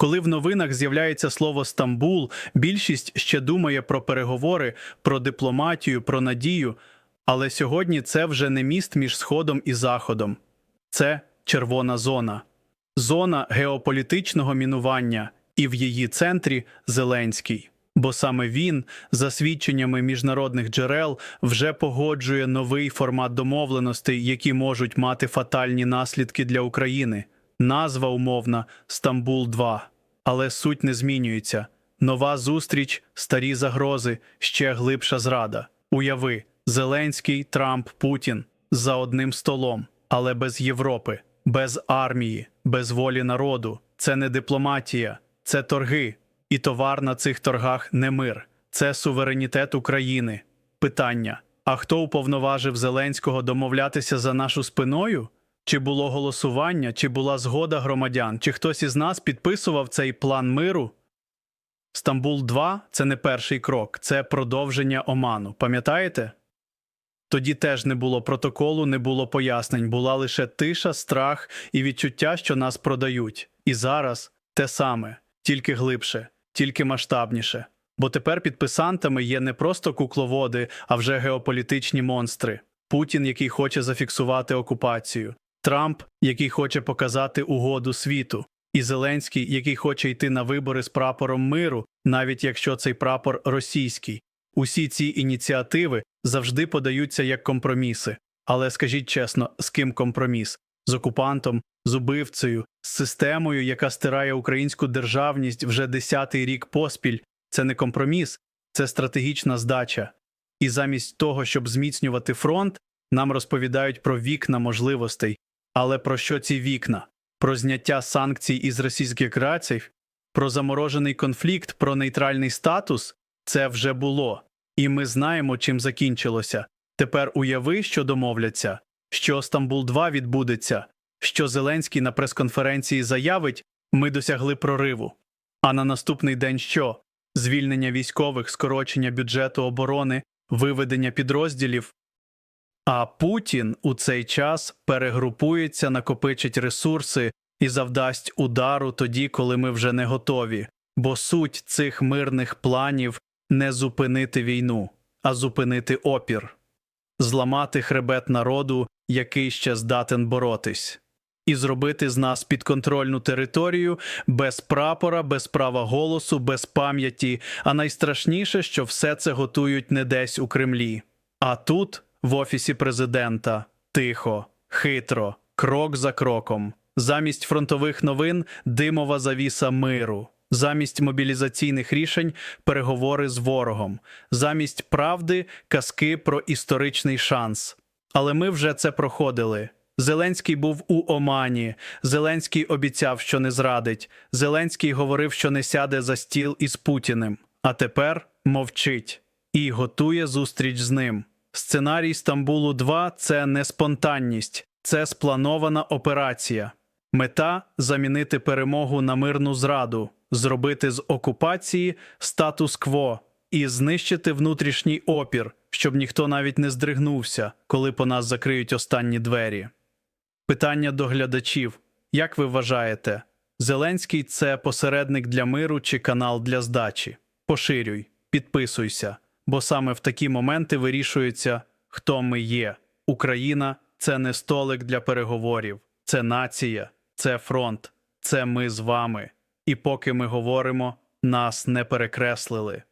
Коли в новинах з'являється слово Стамбул, більшість ще думає про переговори, про дипломатію, про надію. Але сьогодні це вже не міст між Сходом і Заходом. Це червона зона. Зона геополітичного мінування, і в її центрі Зеленський. Бо саме він, за свідченнями міжнародних джерел, вже погоджує новий формат домовленостей, які можуть мати фатальні наслідки для України. Назва умовна Стамбул 2 Але суть не змінюється. Нова зустріч, старі загрози, ще глибша зрада. Уяви, Зеленський, Трамп, Путін за одним столом, але без Європи, без армії, без волі народу. Це не дипломатія, це торги. І товар на цих торгах не мир, це суверенітет України. Питання: а хто уповноважив Зеленського домовлятися за нашу спиною? Чи було голосування, чи була згода громадян, чи хтось із нас підписував цей план миру? Стамбул 2 це не перший крок, це продовження оману. Пам'ятаєте? Тоді теж не було протоколу, не було пояснень, була лише тиша, страх і відчуття, що нас продають. І зараз те саме, тільки глибше, тільки масштабніше. Бо тепер підписантами є не просто кукловоди, а вже геополітичні монстри. Путін, який хоче зафіксувати окупацію, Трамп, який хоче показати угоду світу, і Зеленський, який хоче йти на вибори з прапором миру, навіть якщо цей прапор російський. Усі ці ініціативи завжди подаються як компроміси. Але скажіть чесно, з ким компроміс? З окупантом, з убивцею, з системою, яка стирає українську державність вже десятий рік поспіль. Це не компроміс, це стратегічна здача. І замість того, щоб зміцнювати фронт, нам розповідають про вікна можливостей. Але про що ці вікна? Про зняття санкцій із російських граців, про заморожений конфлікт, про нейтральний статус це вже було. І ми знаємо, чим закінчилося. Тепер уяви, що домовляться, що Стамбул 2 відбудеться, що Зеленський на прес-конференції заявить, ми досягли прориву. А на наступний день що? Звільнення військових, скорочення бюджету оборони, виведення підрозділів. А Путін у цей час перегрупується, накопичить ресурси і завдасть удару тоді, коли ми вже не готові. Бо суть цих мирних планів не зупинити війну, а зупинити опір, зламати хребет народу, який ще здатен боротись, і зробити з нас підконтрольну територію без прапора, без права голосу, без пам'яті, а найстрашніше, що все це готують не десь у Кремлі. А тут, в офісі президента, тихо, хитро, крок за кроком. Замість фронтових новин димова завіса миру. Замість мобілізаційних рішень переговори з ворогом, замість правди казки про історичний шанс. Але ми вже це проходили. Зеленський був у Омані. Зеленський обіцяв, що не зрадить. Зеленський говорив, що не сяде за стіл із Путіним. А тепер мовчить і готує зустріч з ним. Сценарій Стамбулу 2 це не спонтанність, це спланована операція. Мета замінити перемогу на мирну зраду, зробити з окупації статус-кво і знищити внутрішній опір, щоб ніхто навіть не здригнувся, коли по нас закриють останні двері. Питання до глядачів: як ви вважаєте, Зеленський це посередник для миру чи канал для здачі? Поширюй, підписуйся, бо саме в такі моменти вирішується, хто ми є. Україна це не столик для переговорів, це нація, це фронт, це ми з вами. І поки ми говоримо, нас не перекреслили.